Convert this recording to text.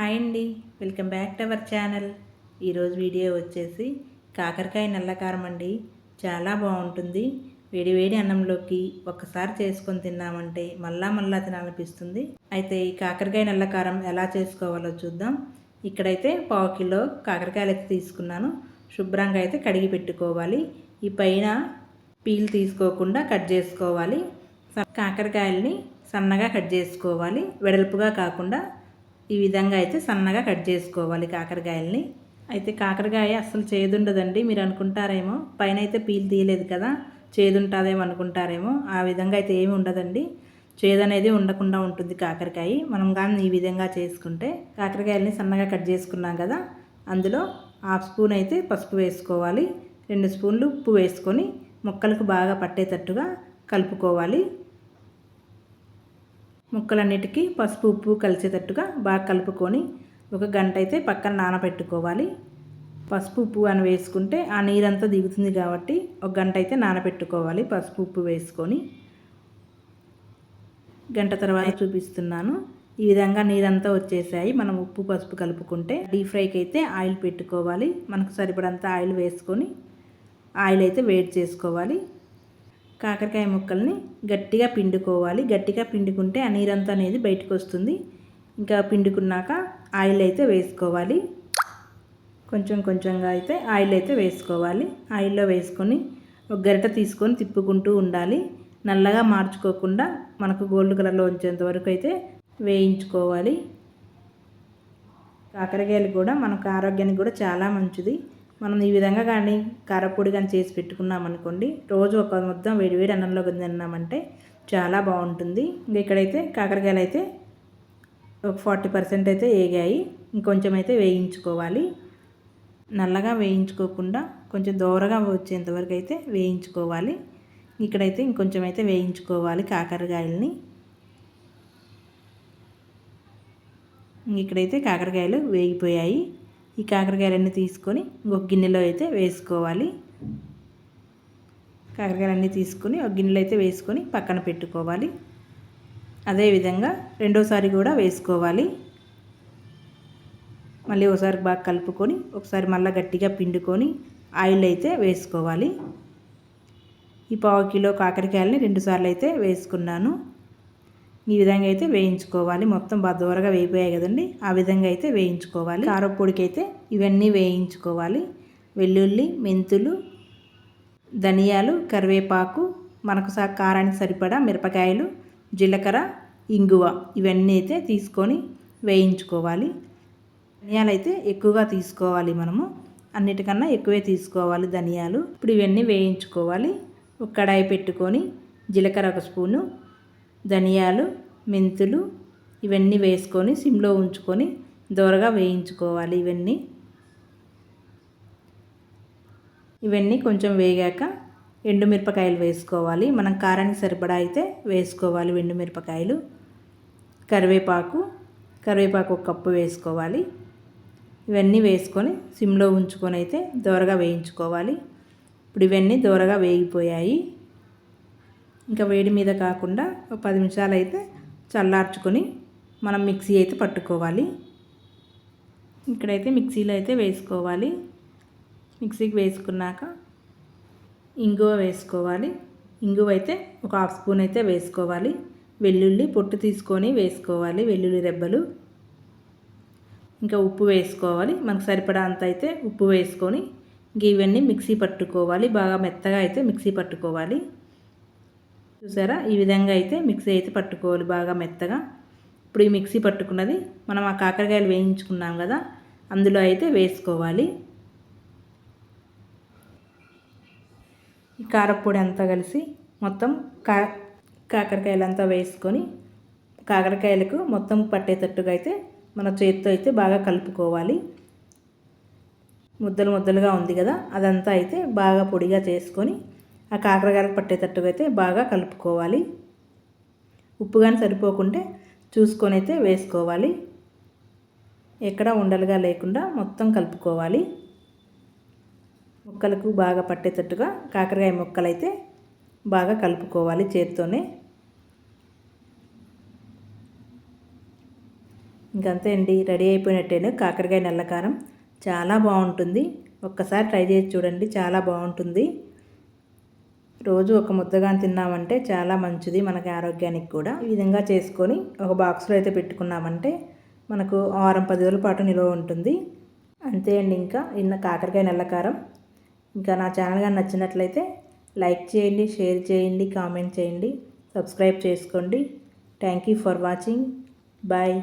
Hi అండి. Welcome back to our channel. ఈరోజు video వచ్చేసి కాకరకాయ నల్లకారం అండి. చాలా బాగుంటుంది. వేడివేడి అన్నంలోకి ఒక్కసారి చేసుకొని తిన్నామంటే మళ్ళా మళ్ళా తినాలనిపిస్తుంది. అయితే ఈ కాకరకాయ నల్లకారం ఎలా చేసుకోవాలో చూద్దాం. ఇక్కడైతే పావు కిలో కాకరకాయలు అయితే తీసుకున్నాను. శుభ్రంగా అయితే కడిగి పెట్టుకోవాలి. ఈ పైన పీల్ తీసుకోకుండా కట్ చేసుకోవాలి. కాకరకాయల్ని సన్నగా కట్ చేసుకోవాలి. వెడల్పుగా కాకుండా ఈ విధంగా అయితే సన్నగా కట్ చేసుకోవాలి కాకరకాయలని. అయితే కాకరకాయ అస్సలు చేదుండదండి మీరు అనుకుంటారేమో. పైన అయితే పీల్ తీయలేదు కదా చేదుంటుందేమో అనుకుంటారేమో. ఆ విధంగా అయితే ఏమి ఉండదండి. చేదు అనేది ఉండకుండా ఉంటుంది కాకరకాయ. మనం కానీ ఈ విధంగా చేసుకుంటే కాకరకాయలని సన్నగా కట్ చేసుకున్నాం కదా అందులో హాఫ్ స్పూన్ అయితే పసుపు వేసుకోవాలి రెండు స్పూన్లు ఉప్పు వేసుకొని ముక్కలకు బాగా పట్టేటట్టుగా కలుపుకోవాలి. ముక్కలన్నిటికీ పసుపు ఉప్పు కలిసేటట్టుగా బాగా కలుపుకొని ఒక గంట అయితే పక్కన నానబెట్టుకోవాలి. పసుపు ఉప్పు అని వేసుకుంటే ఆ నీరంతా దిగుతుంది కాబట్టి ఒక గంట అయితే నానబెట్టుకోవాలి పసుపు ఉప్పు వేసుకొని. గంట తర్వాత చూపిస్తున్నాను. ఈ విధంగా నీరంతా వచ్చేసాయి. మనం ఉప్పు పసుపు కలుపుకుంటే డీప్ ఫ్రైకి అయితే ఆయిల్ పెట్టుకోవాలి. మనకు సరిపడంత ఆయిల్ వేసుకొని ఆయిల్ అయితే వేడి చేసుకోవాలి. కాకరకాయ ముక్కల్ని గట్టిగా పిండుకోవాలి. గట్టిగా పిండుకుంటే ఆ నీరంతా అనేది బయటకు వస్తుంది ఇంకా పిండుకున్నాక ఆయిల్ అయితే వేసుకోవాలి. కొంచెం కొంచెంగా అయితే ఆయిల్ అయితే వేసుకోవాలి. ఆయిల్లో వేసుకొని ఒక గరిట తీసుకొని తిప్పుకుంటూ ఉండాలి. నల్లగా మార్చుకోకుండా మనకు గోల్డ్ కలర్లో వచ్చేంత వరకు అయితే వేయించుకోవాలి. కాకరకాయలు కూడా మనకు ఆరోగ్యానికి కూడా చాలా మంచిది. మనం ఈ విధంగా కానీ కారపొడి కానీ చేసి పెట్టుకున్నాం అనుకోండి రోజు ఒక మొత్తం వేడివేడి అన్నంలో తిన్నామంటే చాలా బాగుంటుంది. ఇంకా ఇక్కడైతే కాకరకాయలు అయితే ఒక ఫార్టీ పర్సెంట్ అయితే వేగాయి ఇంకొంచెం అయితే వేయించుకోవాలి. నల్లగా వేయించుకోకుండా కొంచెం దూరగా వచ్చేంతవరకు అయితే వేయించుకోవాలి. ఇక్కడైతే ఇంకొంచెం అయితే వేయించుకోవాలి కాకరకాయలని. ఇక్కడైతే కాకరకాయలు వేగిపోయాయి. ఈ కాకరకాయలన్నీ తీసుకొని ఒక గిన్నెలో అయితే వేసుకోవాలి. కాకరకాయలన్నీ తీసుకొని ఒక గిన్నెలో అయితే వేసుకొని పక్కన పెట్టుకోవాలి. అదేవిధంగా రెండోసారి కూడా వేసుకోవాలి. మళ్ళీ ఒకసారి బాగా కలుపుకొని ఒకసారి మళ్ళీ గట్టిగా పిండుకొని ఆయిల్ అయితే వేసుకోవాలి. ఈ పావు కిలో కాకరకాయలని రెండుసార్లు అయితే వేసుకున్నాను. ఈ విధంగా అయితే వేయించుకోవాలి. మొత్తం బాగా దూరగా వేయిపోయాయి కదండి. ఆ విధంగా అయితే వేయించుకోవాలి. కారపొడికి అయితే ఇవన్నీ వేయించుకోవాలి. వెల్లుల్లి మెంతులు ధనియాలు కరివేపాకు మనకు సా కారానికి సరిపడా మిరపకాయలు జీలకర్ర ఇంగువ ఇవన్నీ అయితే తీసుకొని వేయించుకోవాలి. ధనియాలు అయితే ఎక్కువగా తీసుకోవాలి మనము. అన్నిటికన్నా ఎక్కువే తీసుకోవాలి ధనియాలు. ఇప్పుడు ఇవన్నీ వేయించుకోవాలి. ఒక కడాయి పెట్టుకొని జీలకర్ర ఒక స్పూను ధనియాలు మెంతులు ఇవన్నీ వేసుకొని సిమ్లో ఉంచుకొని దోరగా వేయించుకోవాలి ఇవన్నీ. ఇవన్నీ కొంచెం వేగాక ఎండుమిరపకాయలు వేసుకోవాలి. మనం కారానికి సరిపడా అయితే వేసుకోవాలి ఎండుమిరపకాయలు. కరివేపాకు కరివేపాకు ఒక కప్పు వేసుకోవాలి. ఇవన్నీ వేసుకొని సిమ్లో ఉంచుకొని అయితే దోరగా వేయించుకోవాలి. ఇప్పుడు ఇవన్నీ దోరగా వేగిపోయాయి. ఇంకా వేడి మీద కాకుండా ఒక పది నిమిషాలు అయితే చల్లార్చుకొని మనం మిక్సీ అయితే పట్టుకోవాలి. ఇక్కడైతే మిక్సీలో అయితే వేసుకోవాలి. మిక్సీకి వేసుకున్నాక ఇంగువ వేసుకోవాలి. ఇంగువ అయితే ఒక హాఫ్ స్పూన్ అయితే వేసుకోవాలి. వెల్లుల్లి పొట్టు తీసుకొని వేసుకోవాలి వెల్లుల్లి రెబ్బలు. ఇంకా ఉప్పు వేసుకోవాలి. మనకు సరిపడా అంత అయితే ఉప్పు వేసుకొని ఇంక ఇవన్నీ మిక్సీ పట్టుకోవాలి. బాగా మెత్తగా అయితే మిక్సీ పట్టుకోవాలి. చూసారా? ఈ విధంగా అయితే మిక్సీ అయితే పట్టుకోవాలి బాగా మెత్తగా. ఇప్పుడు ఈ మిక్సీ పట్టుకున్నది మనం ఆ కాకరకాయలు వేయించుకున్నాం కదా అందులో అయితే వేసుకోవాలి. ఈ కారపొడి అంతా కలిసి మొత్తం కా కాకరకాయలంతా వేసుకొని కాకరకాయలకు మొత్తం పట్టేటట్టుగా అయితే మన చేతితో అయితే బాగా కలుపుకోవాలి. ముద్దలు ముద్దలుగా ఉంది కదా అదంతా అయితే బాగా పొడిగా చేసుకొని ఆ కాకరకాయలు పట్టేటట్టుగా అయితే బాగా కలుపుకోవాలి. ఉప్పు కానీ సరిపోకుంటే చూసుకొని అయితే వేసుకోవాలి. ఎక్కడ ఉండలుగా లేకుండా మొత్తం కలుపుకోవాలి. ముక్కలకు బాగా పట్టేటట్టుగా కాకరకాయ ముక్కలైతే బాగా కలుపుకోవాలి చేత్తోనే. ఇంకంతే అండి రెడీ అయిపోయినట్టేను కాకరకాయ నల్లకారం చాలా బాగుంటుంది. ఒక్కసారి ట్రై చేసి చూడండి చాలా బాగుంటుంది. రోజు ఒక ముద్దగా తిన్నామంటే చాలా మంచిది మనకి ఆరోగ్యానికి కూడా. ఈ విధంగా చేసుకొని ఒక బాక్స్లో అయితే పెట్టుకున్నామంటే మనకు వారం పది రోజుల పాటు నిల్వ ఉంటుంది. అంతే అండి ఇంకా. ఇన్న కాకరకాయ నల్లకారం ఇంకా నా ఛానల్ కానీ నచ్చినట్లయితే లైక్ చేయండి షేర్ చేయండి కామెంట్ చేయండి సబ్స్క్రైబ్ చేసుకోండి. Thank you for watching. Bye.